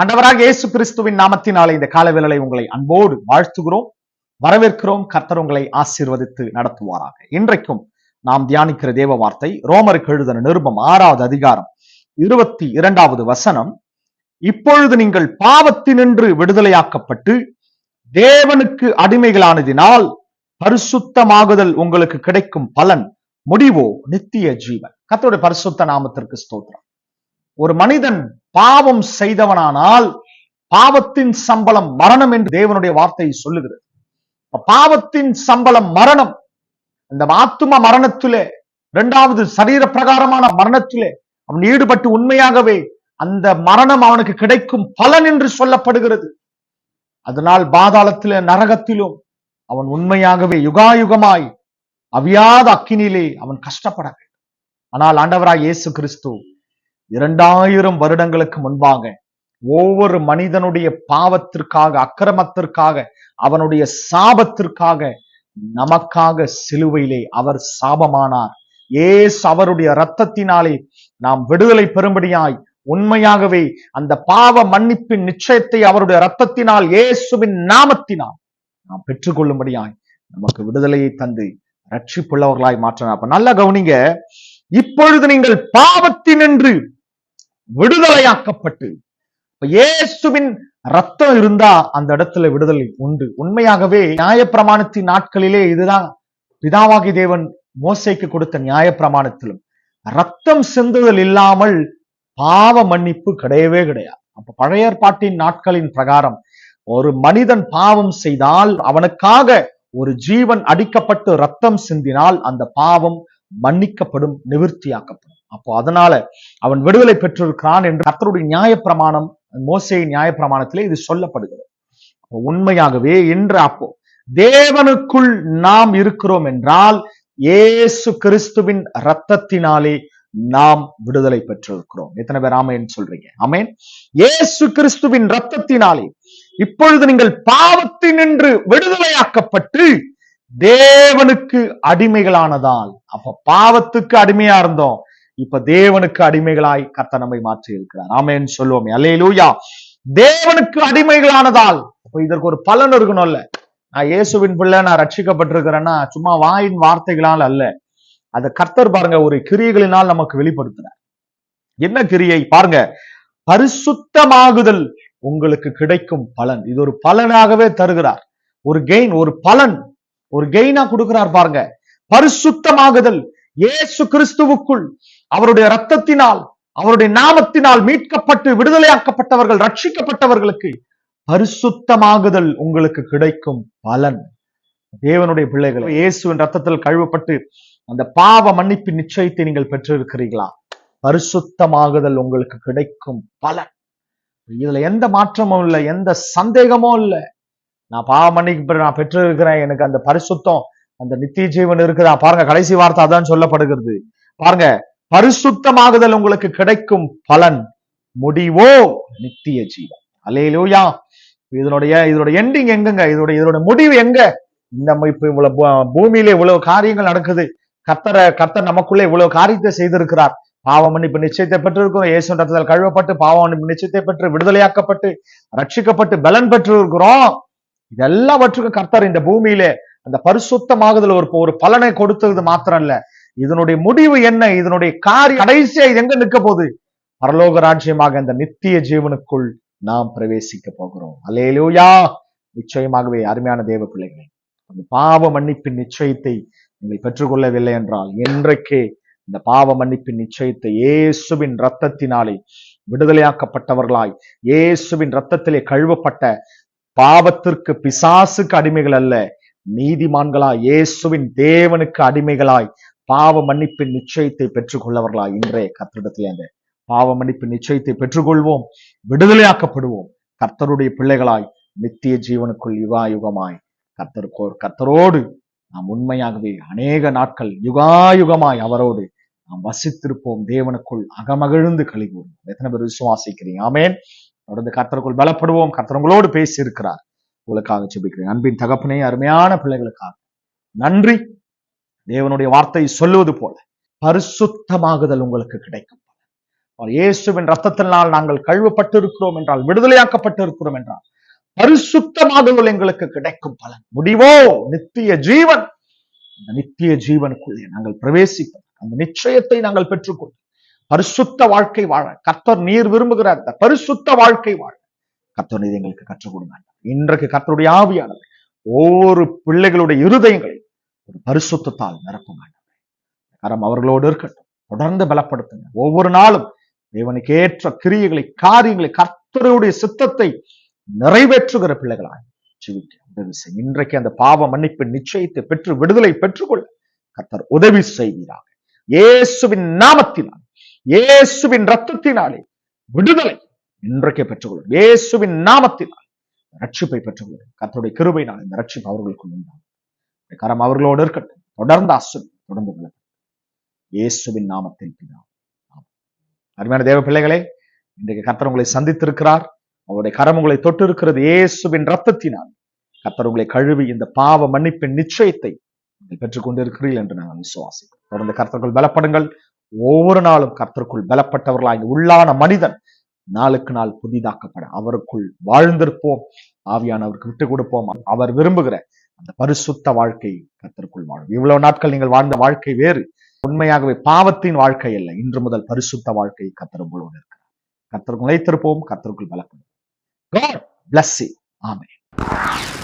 அண்டவராக இயேசு கிறிஸ்துவின் நாமத்தினாலே இந்த காலவேளை உங்களை அன்போடு வாழ்த்துகிறோம். வரவேற்கிறோம். கர்த்தர் உங்களை ஆசீர்வதித்து நடத்துவாராக. இன்றைக்கும் நாம் தியானிக்கிற தேவ வார்த்தை ரோமருக்கு எழுதின நிருபம் ஆறாவது அதிகாரம் இருபத்தி இரண்டாவது வசனம். இப்பொழுது நீங்கள் பாவத்தினின்று விடுதலையாக்கப்பட்டு தேவனுக்கு அடிமைகளானதினால் பரிசுத்தமாகுதல் உங்களுக்கு கிடைக்கும் பலன் முடிவோ நித்திய ஜீவன். கத்தோட பரிசுத்த நாமத்திற்கு ஸ்தோத்திரம். ஒரு மனிதன் பாவம் செய்தவனானால் பாவத்தின் சம்பளம் மரணம் என்று தேவனுடைய வார்த்தை சொல்லுகிறது. பாவத்தின் சம்பளம் மரணம். அந்த ஆத்தும மரணத்திலே இரண்டாவது சரீர பிரகாரமான மரணத்திலே அவன் ஈடுபட்டு உண்மையாகவே அந்த மரணம் அவனுக்கு கிடைக்கும் பலன் என்று சொல்லப்படுகிறது. அதனால் பாதாளத்திலே நரகத்திலும் அவன் உண்மையாகவே யுகாயுகமாய் அவியாத அக்கினிலே அவன் கஷ்டப்பட வேண்டும். ஆனால் ஆண்டவராய் இயேசு கிறிஸ்து இரண்டாயிரம் வருடங்களுக்கு முன்பாக ஒவ்வொரு மனிதனுடைய பாவத்திற்காக அக்கிரமத்திற்காக அவனுடைய சாபத்திற்காக நமக்காக சிலுவையிலே அவர் சாபமானார். ஏசு அவருடைய இரத்தத்தினாலே நாம் விடுதலை பெறும்படியாய் உண்மையாகவே அந்த பாவ மன்னிப்பின் நிச்சயத்தை அவருடைய இரத்தத்தினால் இயேசுவின் நாமத்தினால் நாம் பெற்றுக்கொள்ளும்படியாய் நமக்கு விடுதலையை தந்து ரட்சிப்புள்ளவர்களாய் மாற்றினார். அப்ப நல்ல கவனிங்க இப்பொழுது நீங்கள் பாவத்தினின்று விடுதலையாக்கப்பட்டு. இயேசுவின் ரத்தம் இருந்தா அந்த இடத்துல விடுதலை உண்டு. உண்மையாகவே நியாயப்பிரமாணத்தின் நாட்களிலே இதுதான் பிதாவாகி தேவன் மோசைக்கு கொடுத்த நியாயப்பிரமாணத்திலும். ரத்தம் சிந்துதல் இல்லாமல் பாவ மன்னிப்பு கிடையவே கிடையாது. அப்ப பழைய ஏற்பாட்டின் நாட்களின் பிரகாரம் ஒரு மனிதன் பாவம் செய்தால் அவனுக்காக ஒரு ஜீவன் அடிக்கப்பட்டு ரத்தம் சிந்தினால் அந்த பாவம் மன்னிக்கப்படும் நிவர்த்தியாக்கப்படும். அப்போ அதனால அவன் விடுதலை பெற்றிருக்கிறான் என்று கத்தருடைய நியாயப்பிரமாணம் மோசை நியாயப்பிரமாணத்திலே இது சொல்லப்படுகிறது. உண்மையாகவே இன்று அப்போ தேவனுக்குள் நாம் இருக்கிறோம் என்றால் இயேசு கிறிஸ்துவின் ரத்தத்தினாலே நாம் விடுதலை பெற்றிருக்கிறோம். எத்தனை பேர் ஆமேன் சொல்றீங்க? ஆமேன். இயேசு கிறிஸ்துவின் ரத்தத்தினாலே இப்பொழுது நீங்கள் பாவத்தினின்று விடுதலையாக்கப்பட்டு தேவனுக்கு அடிமைகளானதால் அப்ப பாவத்துக்கு அடிமையா இருந்தோம். இப்ப தேவனுக்கு அடிமைகளாய் கத்த நம்மை மாற்றி இருக்கிறார் ஆமேன்னு சொல்லுவோமே. அல்லேலூயா. தேவனுக்கு அடிமைகளானதால். அப்ப இதற்கு ஒரு பலன் இருக்கணும்ல நான் இயேசுவின் பிள்ளை நான் ரட்சிக்கப்பட்டிருக்கிறேன்னா சும்மா வாயின் வார்த்தைகளால் அல்ல. அத கர்த்தர் பாருங்க ஒரு கிரியைகளினால் நமக்கு வெளிப்படுத்துறார். என்ன கிரியை? பாருங்க. பரிசுத்தமாகுதல் உங்களுக்கு கிடைக்கும் பலன். இது ஒரு பலனாகவே தருகிறார். ஒரு கெயின் ஒரு பலன். ஒரு கெயினா கொடுக்கிறார் பாருங்க. பரிசுத்தமாகுதல் இயேசு கிறிஸ்துவுக்குள் அவருடைய ரத்தத்தினால் அவருடைய நாமத்தினால் மீட்கப்பட்டு விடுதலையாக்கப்பட்டவர்கள் ரட்சிக்கப்பட்டவர்களுக்கு பரிசுத்தமாகுதல் உங்களுக்கு கிடைக்கும் பலன். தேவனுடைய பிள்ளைகள் இயேசுவின் ரத்தத்தில் கழுவப்பட்டு அந்த பாவ மன்னிப்பு நிச்சயத்தை நீங்கள் பெற்றிருக்கிறீர்களா? பரிசுத்தமாகுதல் உங்களுக்கு கிடைக்கும் பலன். இதுல எந்த மாற்றமும் இல்லை எந்த சந்தேகமும் இல்லை. நான் பாவ மன்னிப்பு நான் பெற்றிருக்கிறேன் எனக்கு அந்த பரிசுத்தம் அந்த நித்திய ஜீவன் இருக்குதா? பாருங்க கடைசி வார்த்தை அதான் சொல்லப்படுகிறது. பாருங்க பரிசுத்தமாகுதல் உங்களுக்கு கிடைக்கும் பலன். முடிவோ? நித்திய ஜீவன். அலையிலூயா இதனுடைய இதனுடைய எண்டிங் எங்கங்க? இதனுடைய இதோட முடிவு எங்க? இந்த இப்ப இவ்வளவு பூமியில இவ்வளவு காரியங்கள் நடக்குது. கத்தரை கத்தர் நமக்குள்ளே இவ்வளவு காரியத்தை செய்திருக்கிறார். பாவ மன்னிப்பு நிச்சயத்தை பெற்றிருக்கிறோம். இயேசு ரத்தத்தால் கழுவப்பட்டு பாவ மன்னிப்பு நிச்சயத்தை பெற்று விடுதலையாக்கப்பட்டு ரட்சிக்கப்பட்டு பலன் பெற்று இருக்கிறோம் இதெல்லாவற்றுக்கும் கர்த்தர் இந்த பூமியிலே அந்த பரிசுத்தமாகுதல் ஒரு ஒரு பலனை கொடுத்தது மாத்திரம் இல்ல இதனுடைய முடிவு என்ன? இதனுடைய காரியம் கடைசியா இது எங்க நிற்க போகுது? பரலோக ராஜ்யமாக இந்த நித்திய ஜீவனுக்குள் நாம் பிரவேசிக்க போகிறோம். அல்லேலூயா! நிச்சயமாகவே அருமையான தேவ பிள்ளைகளே அந்த பாவ மன்னிப்பின் நிச்சயத்தை நீங்கள் பெற்றுக்கொள்ளவில்லை என்றால் என்றைக்கே இந்த பாவ மன்னிப்பின் நிச்சயத்தை இயேசுவின் ரத்தத்தினாலே விடுதலையாக்கப்பட்டவர்களாய் இயேசுவின் ரத்தத்திலே கழுவப்பட்ட பாவத்திற்கு பிசாசுக்கு அடிமைகள் அல்ல நீதிமான்களாய் இயேசுவின் தேவனுக்கு அடிமைகளாய் பாவ மன்னிப்பின் நிச்சயத்தை பெற்றுக்கொள்ளவர்களா இன்றைய கத்திரிடத்திலே அந்த பாவ மன்னிப்பின் நிச்சயத்தை பெற்றுக்கொள்வோம் விடுதலையாக்கப்படுவோம். கர்த்தருடைய பிள்ளைகளாய் நித்திய ஜீவனுக்குள் யுகா யுகமாய் கர்த்தருக்கோ கர்த்தரோடு நாம் உண்மையாகவே அநேக நாட்கள் யுகாயுகமாய் அவரோடு நாம் வசித்திருப்போம். தேவனுக்குள் அகமகிழ்ந்து கழிவோம். எத்தனை பேர் விசுவாசிக்கிறீங்க? ஆமேன். தொடர்ந்து கர்த்தருக்குள் பலப்படுவோம். கர்த்தரங்களோடு பேசி இருக்கிறார் உங்களுக்காக ஜெபிக்கிறேன். அன்பின் தகப்பனே அருமையான பிள்ளைகளுக்காக நன்றி. தேவனுடைய வார்த்தை சொல்லுவது போல பரிசுத்தமாகுதல் உங்களுக்கு கிடைக்கும் இயேசுவின் ரத்தத்தினால் நாங்கள் கழுவப்பட்டு இருக்கிறோம் என்றால் விடுதலையாக்கப்பட்டு இருக்கிறோம் என்றால் பரிசுத்தமாதல் எங்களுக்கு கிடைக்கும் பலன் முடிவோ? நித்திய ஜீவன். அந்த நித்திய ஜீவனுக்குள்ளே நாங்கள் பிரவேசிப்போம். அந்த நிச்சயத்தை நாங்கள் பெற்றுக்கொண்டு பரிசுத்த வாழ்க்கை வாழ. கர்த்தர் நீர் விரும்புகிற அந்த பரிசுத்த வாழ்க்கை வாழ. கர்த்தர் நீர் எங்களுக்கு கற்றுக் கொடுங்க. இன்றைக்கு கர்த்தருடைய ஆவியானது ஒவ்வொரு பிள்ளைகளுடைய இருதயங்களை ஒரு பரிசுத்தத்தால் நிரப்பும் கரம் அவர்களோடு இருக்கட்டும். தொடர்ந்து பலப்படுத்துங்க ஒவ்வொரு நாளும் தேவனுக்கு ஏற்ற கிரியைகளை காரியங்களை கர்த்தருடைய சித்தத்தை நிறைவேற்றுகிற பிள்ளைகளாய் ஜீவிக்க உதவி செய்யும் இன்றைக்கு அந்த பாவ மன்னிப்பு நிச்சயத்தை பெற்று விடுதலை பெற்றுக்கொள்ள கர்த்தர் உதவி செய்கிறார் இயேசுவின் நாமத்தினால் இயேசுவின் ரத்தத்தினாலே விடுதலை இன்றைக்கே பெற்றுக்கொள்ளும் இயேசுவின் நாமத்தினால் ரட்சிப்பை பெற்றுக்கொள்ளும் கர்த்தருடைய கிருபையினால் இந்த ரட்சிப்பு அவர்களுக்கு உண்டாகும். கரம் அவர்களோடு இருக்கட்டும். தொடர்ந்து அசும் தொடர்ந்து விளக்கும் இயேசுவின் நாமத்தில் பிதா. அருமையான தேவ பிள்ளைகளே இன்றைக்கு கர்த்தர் உங்களை சந்தித்திருக்கிறார். அவருடைய கரம் உங்களை தொட்டு இருக்கிறது இயேசுவின் ரத்தத்தினால் கர்த்தர் உங்களை கழுவி இந்த பாவ மன்னிப்பின் நிச்சயத்தை நீங்கள் பெற்றுக் என்று நாங்கள் விசுவாசிக்கிறோம். தொடர்ந்து கர்த்தர்கள் பலப்படுங்கள். ஒவ்வொரு நாளும் கர்த்தருக்குள் பலப்பட்டவர்களாக உள்ளான மனிதன் நாளுக்கு நாள் புதிதாக்கப்பட அவருக்குள் வாழ்ந்திருப்போம். ஆவியானவருக்கு விட்டு கொடுப்போம். அவர் விரும்புகிற அந்த பரிசுத்த வாழ்க்கை கத்திற்குள் வாழும். இவ்வளவு நாட்கள் நீங்கள் வாழ்ந்த வாழ்க்கை வேறு. உண்மையாகவே பாவத்தின் வாழ்க்கை அல்ல. இன்று முதல் பரிசுத்த வாழ்க்கை கர்த்தர் இருக்கிறார் கர்த்தருக்கு நிலைத்திருப்போம் கத்திற்குள் பலப்படும் God bless you.